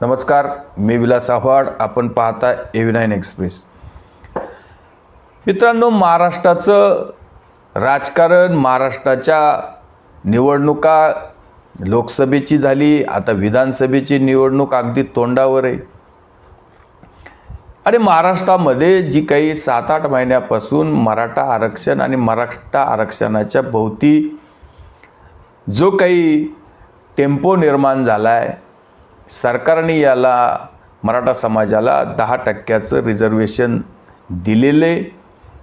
नमस्कार मी विलास आव्हाड. आपण पाहता एव्ही नाईन एक्सप्रेस मित्रांनो महाराष्ट्राचं राजकारण महाराष्ट्राच्या निवडणुका लोकसभेची झाली आता विधानसभेची निवडणूक अगदी तोंडावर आहे. आणि महाराष्ट्रामध्ये जी काही सात आठ महिन्यापासून मराठा आरक्षण आणि मराठा आरक्षणाच्या भोवती जो काही टेम्पो निर्माण झाला आहे सरकारने याला मराठा समाजाला दहा टक्क्याचं रिझर्वेशन दिलेले.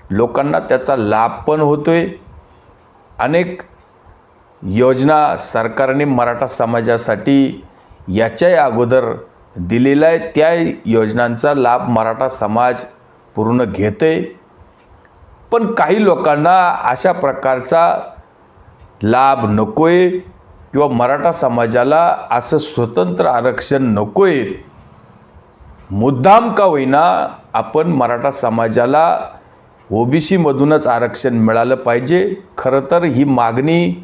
लोकांना त्याचा लाभ पण होतो आहे अनेक योजना सरकारने मराठा समाजासाठी याच्याही अगोदर दिलेला आहे त्या योजनांचा लाभ मराठा समाज पूर्ण घेते पण काही लोकांना अशा प्रकारचा लाभ नको आहे किंवा मराठा समाजाला असं स्वतंत्र आरक्षण नको आहे मुद्दाम का होईना आपण मराठा समाजाला ओबीसीमधूनच आरक्षण मिळालं पाहिजे. खरं तर ही मागणी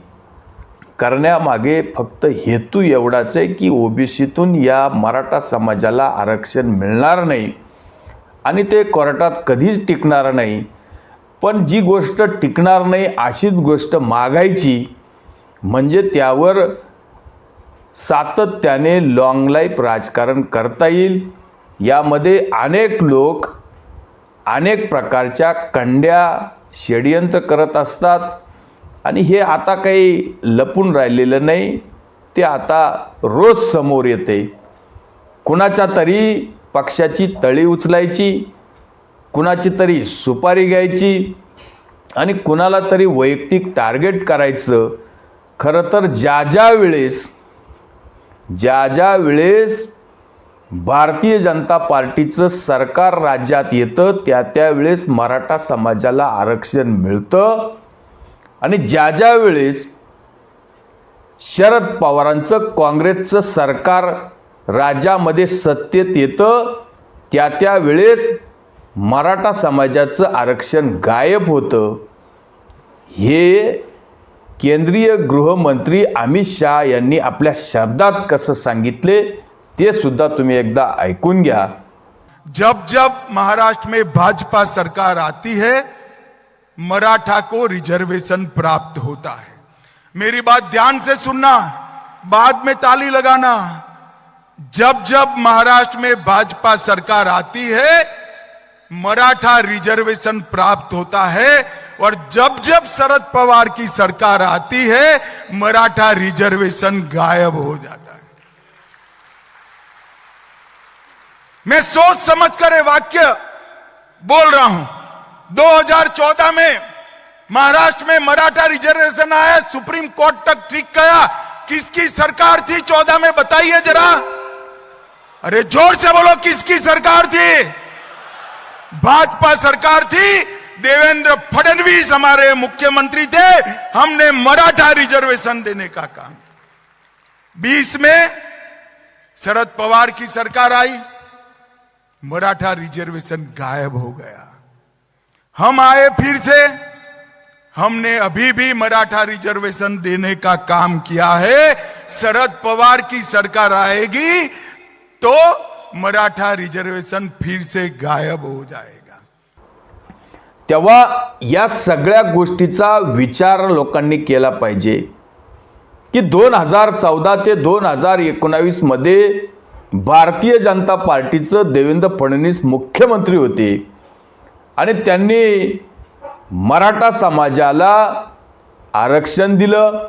करण्यामागे फक्त हेतू एवढाच आहे की ओबीसीतून या मराठा समाजाला आरक्षण मिळणार नाही आणि ते कोर्टात कधीच टिकणार नाही. पण जी गोष्ट टिकणार नाही अशीच गोष्ट मागायची म्हणजे त्यावर सातत्याने लॉंग लाईफ राजकारण करता येईल. यामध्ये अनेक लोक अनेक प्रकारच्या कंड्या षडयंत्र करत असतात. आणि हे आता काही लपून राहिलेलं नाही ते आता रोज समोर येते. कुणाच्या तरी पक्षाची तळी उचलायची कुणाची तरी सुपारी घ्यायची आणि कुणाला तरी वैयक्तिक टार्गेट करायचं. खरं तर ज्या ज्या वेळेस ज्या ज्या वेळेस भारतीय जनता पार्टीचं सरकार राज्यात येतं त्या त्यावेळेस मराठा समाजाला आरक्षण मिळतं. आणि ज्या ज्या वेळेस शरद पवारांचं काँग्रेसचं सरकार राज्यामध्ये सत्तेत येतं त्या त्या वेळेस मराठा समाजाचं आरक्षण गायब होतं हे केंद्रीय गृहमंत्री अमित शहा यांनी आपल्या शब्दात कसं सांगितले, ते सुद्धा तुम्ही एकदा ऐकून घ्या. जब जब महाराष्ट्र में भाजपा सरकार आती है, मराठा को रिजर्वेशन प्राप्त होता है। मेरी बात ध्यान से सुनना, बाद में ताली लगाना। जब जब महाराष्ट्र में भाजपा सरकार आती है, मराठा रिजर्वेशन प्राप्त होता है और जब जब शरद पवार की सरकार आती है, मराठा रिजर्वेशन गायब हो जाता है। मैं सोच समझ कर वाक्य बोल रहा हूँ। 2014 में महाराष्ट्र में मराठा रिजर्वेशन आया, सुप्रीम कोर्ट तक ठीक गया। किसकी सरकार थी 14 में, बताइए जरा। अरे ज़ोर से बोलो, किसकी सरकार थी? भाजपा सरकार थी देवेंद्र फडणवीस हमारे मुख्यमंत्री थे। हमने मराठा रिजर्वेशन देने का काम बीस में शरद पवार की सरकार आई। मराठा रिजर्वेशन गायब हो गया। हम आए फिर से। हमने अभी भी मराठा रिजर्वेशन देने का काम किया है। शरद पवार की सरकार आएगी तो मराठा रिजर्वेशन फिर से गायब हो जाएगा। तेव्हा या सगळ्या गोष्टीचा विचार लोकांनी केला पाहिजे. की दोन हजार चौदा ते दोन हजार एकोणावीसमध्ये भारतीय जनता पार्टीचं देवेंद्र फडणवीस मुख्यमंत्री होते. आणि त्यांनी मराठा समाजाला आरक्षण दिलं.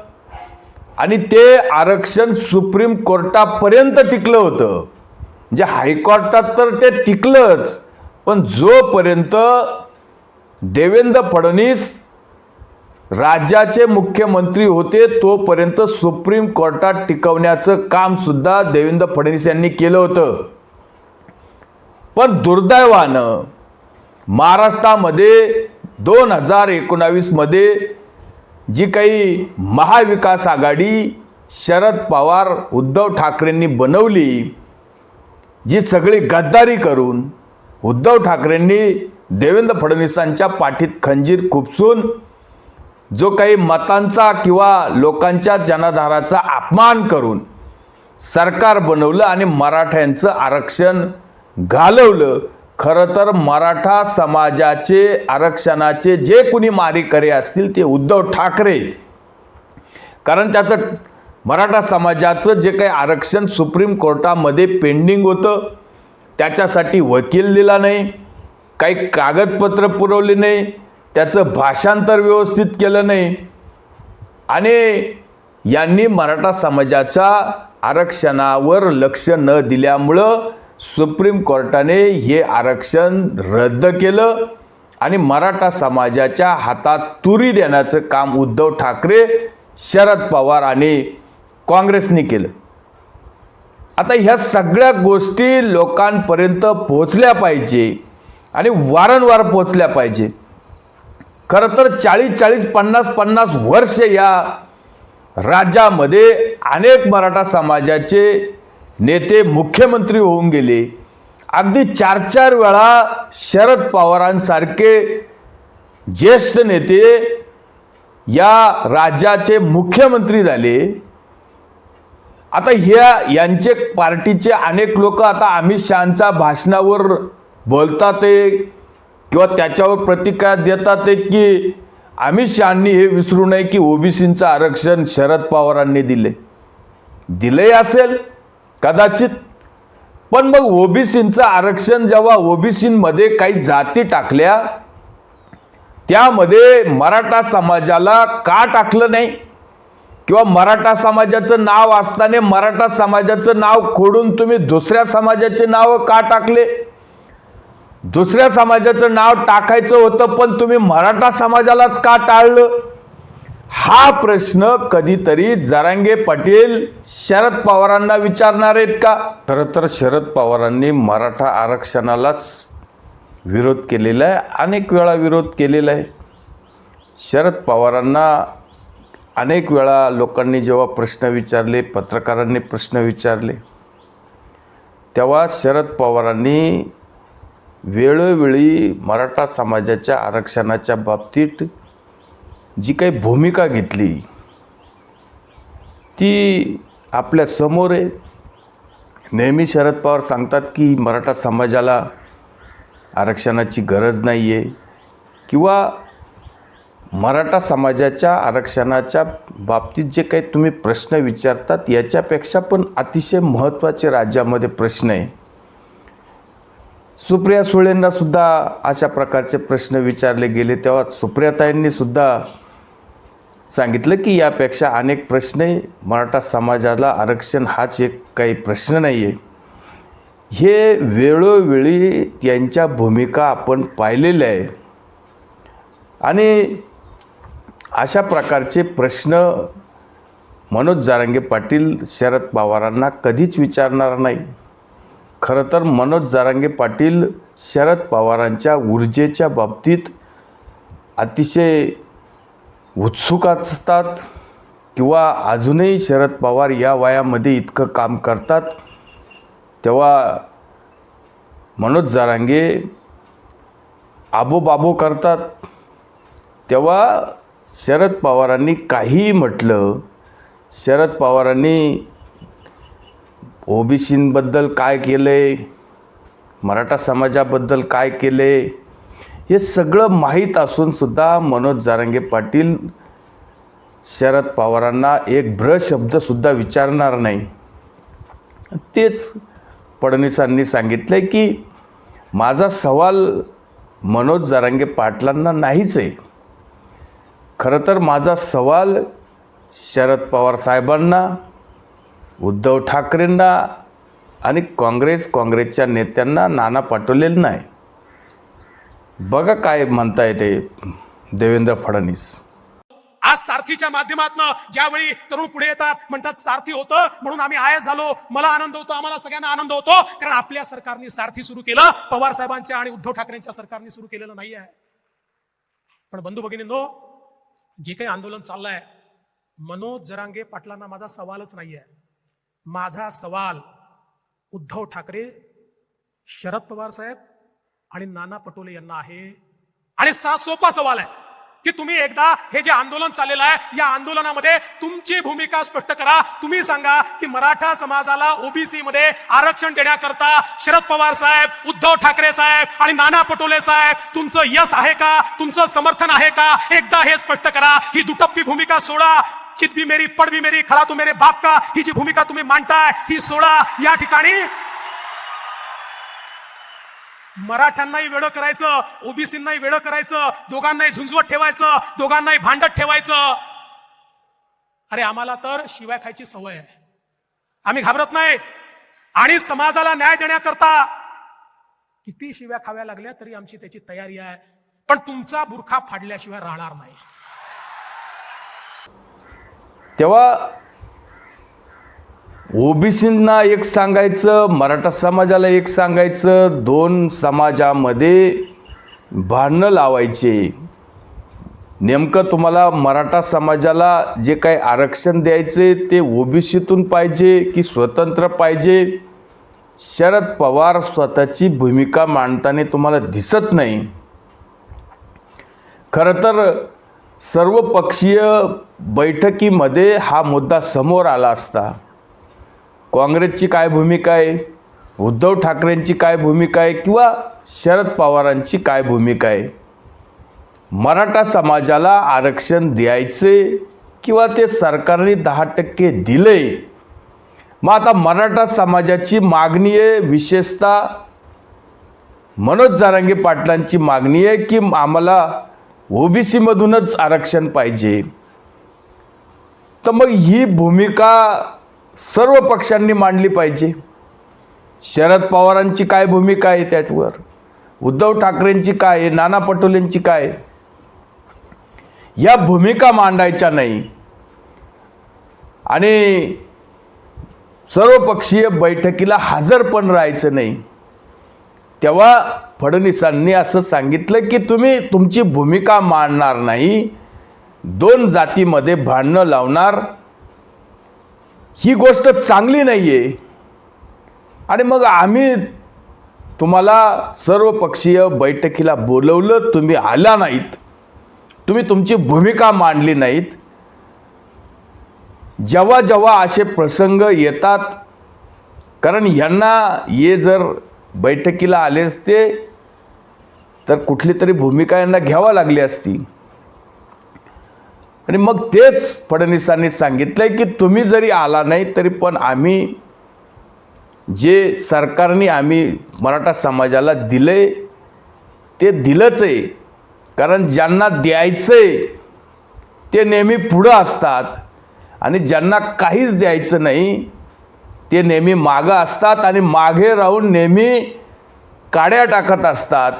आणि ते आरक्षण सुप्रीम कोर्टापर्यंत टिकलं होतं. म्हणजे हायकोर्टात तर ते टिकलंच. पण जोपर्यंत देवेंद्र फडणवीस राज्याचे मुख्यमंत्री होते तोपर्यंत सुप्रीम कोर्टात टिकवण्याचं काम सुद्धा देवेंद्र फडणवीस यांनी केलं होतं. पण दुर्दैवानं महाराष्ट्रामध्ये दोन हजार एकोणावीसमध्ये जी काही महाविकास आघाडी शरद पवार उद्धव ठाकरेंनी बनवली जी सगळी गद्दारी करून उद्धव ठाकरेंनी देवेंद्र फडणवीसांच्या पाठीत खंजीर खुपसून जो काही मतांचा किंवा लोकांच्या जनाधाराचा अपमान करून सरकार बनवलं आणि मराठ्यांचं आरक्षण घालवलं खरं तर मराठा समाजाचे आरक्षणाचे जे कुणी मारेकरी असतील ते उद्धव ठाकरे. कारण त्याचं मराठा समाजाचं जे काही आरक्षण सुप्रीम कोर्टामध्ये पेंडिंग होतं त्याच्यासाठी वकील दिला नाही. काही कागदपत्र पुरवली नाही त्याचं भाषांतर व्यवस्थित केलं नाही. आणि यांनी मराठा समाजाचा आरक्षणावर लक्ष न दिल्यामुळं सुप्रीम कोर्टाने हे आरक्षण रद्द केलं आणि मराठा समाजाच्या हातात तुरी देण्याचं काम उद्धव ठाकरे शरद पवार आणि काँग्रेसने केलं. आता ह्या सगळ्या गोष्टी लोकांपर्यंत पोहोचल्या पाहिजे. आणि वारंवार पोचल्या पाहिजे. खरं तर चाळीस चाळीस पन्नास पन्नास वर्ष या राज्यामध्ये अनेक मराठा समाजाचे नेते मुख्यमंत्री होऊन गेले. अगदी चार चार वेळा शरद पवारांसारखे ज्येष्ठ नेते या राज्याचे मुख्यमंत्री झाले. आता ह्या यांचे पार्टीचे अनेक लोक आता अमित शहाच्या भाषणावर बोलतात ते किंवा त्याच्यावर प्रतिक्रिया देतात ते की अमित शहानी हे विसरू नये की ओबीसींचं आरक्षण शरद पवारांनी दिले. दिले असेल कदाचित. पण मग ओबीसींचं आरक्षण जेव्हा ओबीसीमध्ये काही जाती टाकल्या त्यामध्ये मराठा समाजाला का टाकलं नाही? किंवा मराठा समाजाचं नाव असताना मराठा समाजाचं नाव खोडून तुम्ही दुसऱ्या समाजाचे नाव का टाकले? दुसऱ्या समाजाचं नाव टाकायचं होतं पण तुम्ही मराठा समाजालाच का टाळलं? हा प्रश्न कधीतरी जरांगे पाटील शरद पवारांना विचारणार आहेत का? खरं तर शरद पवारांनी मराठा आरक्षणालाच विरोध केलेला आहे अनेक वेळा विरोध केलेला आहे. शरद पवारांना अनेक वेळा लोकांनी जेव्हा प्रश्न विचारले पत्रकारांनी प्रश्न विचारले तेव्हा शरद पवारांनी वेळोवेळी मराठा समाजाच्या आरक्षणाच्या बाबतीत जी काही भूमिका घेतली ती आपल्यासमोर आहे. नेहमी शरद पवार सांगतात की मराठा समाजाला आरक्षणाची गरज नाही आहे किंवा मराठा समाजाच्या आरक्षणाच्या बाबतीत जे काही तुम्ही प्रश्न विचारतात याच्यापेक्षा पण अतिशय महत्त्वाचे राज्यामध्ये प्रश्न आहे. सुप्रिया सुळेंना सुद्धा अशा प्रकारचे प्रश्न विचारले गेले. तेव्हा सुप्रियाताईंनी सुद्धा सांगितलं की यापेक्षा अनेक प्रश्न आहे मराठा समाजाला आरक्षण हाच एक काही प्रश्न नाही आहे हे वेळोवेळी त्यांच्या भूमिका आपण पाहिलेल्या आहे. आणि अशा प्रकारचे प्रश्न मनोज जारंगे पाटील शरद पवारांना कधीच विचारणार नाही. खरं तर मनोज जारांगे पाटील शरद पवारांच्या ऊर्जेच्या बाबतीत अतिशय उत्सुक असतात किंवा अजूनही शरद पवार या वयामध्ये इतकं काम करतात तेव्हा मनोज जारांगे आबोबाबो करतात. तेव्हा शरद पवारांनी काहीही म्हटलं शरद पवारांनी ओबीसींबद्दल काय केलं? आहे मराठा समाजाबद्दल काय केलं? आहे हे सगळं माहीत असूनसुद्धा मनोज जारंगे पाटील शरद पवारांना एक भ्र शब्दसुद्धा विचारणार नाही. तेच फडणवीसांनी सांगितलं आहे की माझा सवाल मनोज जारंगे पाटलांना नाहीच आहे. खरं तर माझा सवाल शरद पवार साहेबांना उद्धव ठाकरेंना आणि काँग्रेस काँग्रेसच्या नेत्यांना नाना पटवलेलं नाही. बघा काय म्हणता येते देवेंद्र फडणवीस. आज सारथीच्या माध्यमातून ज्यावेळी तरुण पुढे येतात म्हणतात सारथी होतं म्हणून आम्ही आयस झालो. मला आनंद होतो आम्हाला सगळ्यांना आनंद होतो. कारण आपल्या सरकारने सारथी सुरू केलं. पवार साहेबांच्या आणि उद्धव ठाकरेंच्या सरकारने सुरू केलेलं नाही आहे. पण बंधू भगिनींनो जे काही आंदोलन चाललंय मनोज जरांगे पाटलांना माझा सवालच नाही आहे माझा सवाल उद्धव ठाकरे शरद पवार साहेब आणि नाना पटोले यांना आहे. आणि सा सोपा सवाल आहे की तुम्ही एकदा हे जे आंदोलन चाललेलं आहे या आंदोलनामध्ये तुमची भूमिका स्पष्ट करा. तुम्ही सांगा की मराठा समाजाला ओबीसी मध्ये आरक्षण देण्याकरता शरद पवार साहेब उद्धव ठाकरे साहेब आणि नाना पटोले साहेब तुमचं यश आहे का? तुमचं समर्थन आहे का? एकदा हे स्पष्ट करा. ही दुटप्पी भूमिका सोडा. चित भी मेरी पड भी मेरी खळा तू मेरे बाप का ही जी भूमिका तुम्ही मांडताय ही सोडा या ठिकाणी? मराठ्यांनाही वेळ करायचं ओबीसींनाही वेळ करायचं दोघांनाही झुंजवत ठेवायचं दोघांनाही भांडत ठेवायचं. अरे आम्हाला तर शिवाय खायची सवय आहे. आम्ही घाबरत नाही. आणि समाजाला न्याय देण्याकरता किती शिव्या खाव्या लागल्या तरी आमची त्याची तयारी आहे. पण तुमचा बुरखा फाडल्याशिवाय राहणार नाही. तेव्हा ओबीसींना एक सांगायचं मराठा समाजाला एक सांगायचं दोन समाजामध्ये भांडणं लावायचे. नेमकं तुम्हाला मराठा समाजाला जे काही आरक्षण द्यायचे ते ओबीसीतून पाहिजे की स्वतंत्र पाहिजे? शरद पवार स्वतःची भूमिका मांडताना तुम्हाला दिसत नाही. खरं तर सर्वपक्षीय बैठकीमध्ये हा मुद्दा समोर आला असता. काँग्रेसची काय भूमिका आहे? उद्धव ठाकरेंची काय भूमिका आहे? किंवा शरद पवारांची काय भूमिका आहे? मराठा समाजाला आरक्षण द्यायचे किंवा ते सरकारने दहा टक्के दिले मग आता मराठा समाजाची मागणी आहे विशेषतः मनोज जारांगे पाटलांची मागणी आहे की आम्हाला ओबीसीमधूनच आरक्षण पाहिजे. तर मग ही भूमिका सर्व पक्षांनी मांडली पाहिजे. शरद पवारांची काय भूमिका आहे त्याच्यावर उद्धव ठाकरेंची काय आहे? नाना पटोलेंची काय या भूमिका मांडायच्या नाही. आणि सर्वपक्षीय बैठकीला हजर पण राहायचं नाही. तेव्हा फडणवीसांनी असं सांगितलं की तुम्ही तुमची भूमिका मांडणार नाही दोन जातीमध्ये भांडणं लावणार ही गोष्ट चांगली नाही आहे आणि मग आम्ही तुम्हाला सर्वपक्षीय बैठकीला बोलवलं तुम्ही आला नाहीत. तुम्ही तुमची भूमिका मांडली नाहीत. जेव्हा जेव्हा असे प्रसंग येतात कारण यांना ये जर बैठकीला आले असते तर कुठली तरी भूमिका यांना घ्यावा लागली असती. आणि मग तेच फडणवीसांनी सांगितलंय की तुम्ही जरी आला नाही तरी पण आम्ही जे सरकारने आम्ही मराठा समाजाला दिले ते दिलंच आहे कारण ज्यांना द्यायचं आहे ते नेहमी पुढं असतात. आणि ज्यांना काहीच द्यायचं नाही ते नेहमी मागं असतात आणि मागे राहून नेहमी काड्या टाकत असतात.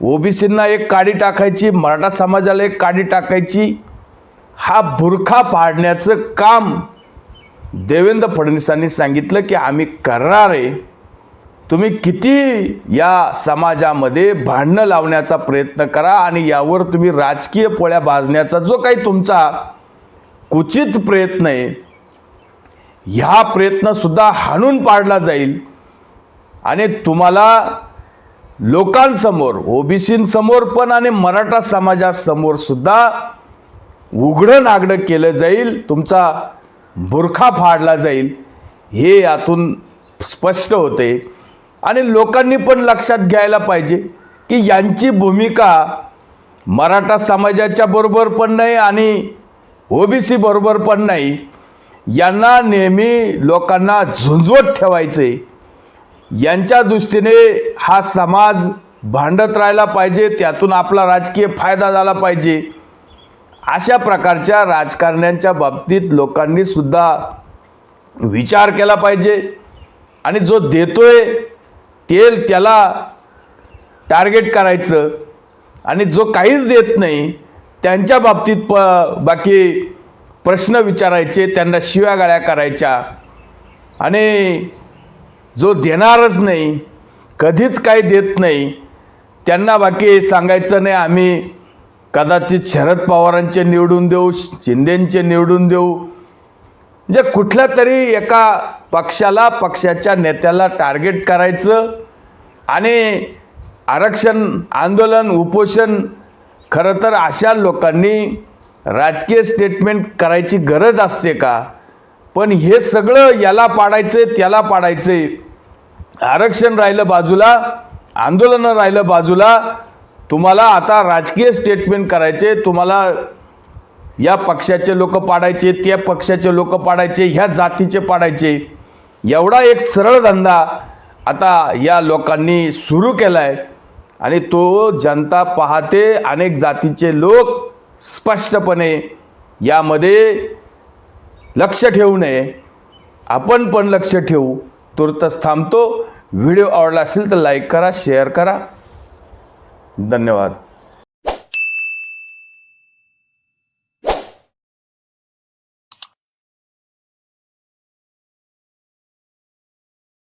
ओबीसींना एक काडी टाकायची मराठा समाजाला एक काडी टाकायची हा बुरखा पाडण्याचं काम देवेंद्र फडणवीसांनी सांगितलं की आम्ही करणार आहे. तुम्ही किती या समाजामध्ये भांडणं लावण्याचा प्रयत्न करा आणि यावर तुम्ही राजकीय पोळ्या भाजण्याचा जो काही तुमचा कुचित प्रयत्न आहे ह्या प्रयत्नसुद्धा हाणून पाडला जाईल. आणि तुम्हाला लोकांसमोर ओबीसींसमोर पण आणि मराठा समाजासमोर सुद्धा उघडं नागडं केलं जाईल तुमचा बुरखा फाडला जाईल हे यातून स्पष्ट होते. आणि लोकांनी पण लक्षात घ्यायला पाहिजे की यांची भूमिका मराठा समाजाच्या बरोबर पण नाही आणि ओबीसी बरोबर पण नाही. यांना नेहमी लोकांना झुंजवत ठेवायचे. यांच्या दृष्टीने हा समाज भांडत राहायला पाहिजे त्यातून आपला राजकीय फायदा झाला पाहिजे. अशा प्रकारच्या राजकारण्यांच्या बाबतीत लोकांनी सुद्धा विचार केला पाहिजे. आणि जो देतोय तेल त्याला टार्गेट करायचं. आणि जो काहीच देत नाही त्यांच्या बाबतीत प बाकी प्रश्न विचारायचे त्यांना शिव्या गाळ्या करायच्या. आणि जो देणारच नाही कधीच काही देत नाही त्यांना बाकी सांगायचं नाही आम्ही कदाचित शरद पवारांचे निवडून देऊ शिंदेंचे निवडून देऊ. म्हणजे कुठल्या तरी एका पक्षाला पक्षाच्या नेत्याला टार्गेट करायचं आणि आरक्षण आंदोलन उपोषण खरं तर अशा लोकांनी राजकीय स्टेटमेंट करायची गरज असते का? पण हे सगळं याला पाडायचं त्याला पाडायचे आरक्षण राहिलं बाजूला आंदोलनं राहिलं बाजूला तुम्हाला आता राजकीय स्टेटमेंट करायचे तुम्हाला या पक्षाचे लोक पाडायचे त्या पक्षाचे लोक पाडायचे ह्या जातीचे पाडायचे. एवढा एक सरळ धंदा आता या लोकांनी सुरू केला आहे आणि तो जनता पाहते अनेक जातीचे लोक स्पष्टपणे यामध्ये लक्ष ठेवू नये. आपण पण लक्ष ठेवू. तुर्तच थांबतो. व्हिडिओ आवडला असेल तर लाईक करा शेअर करा. धन्यवाद.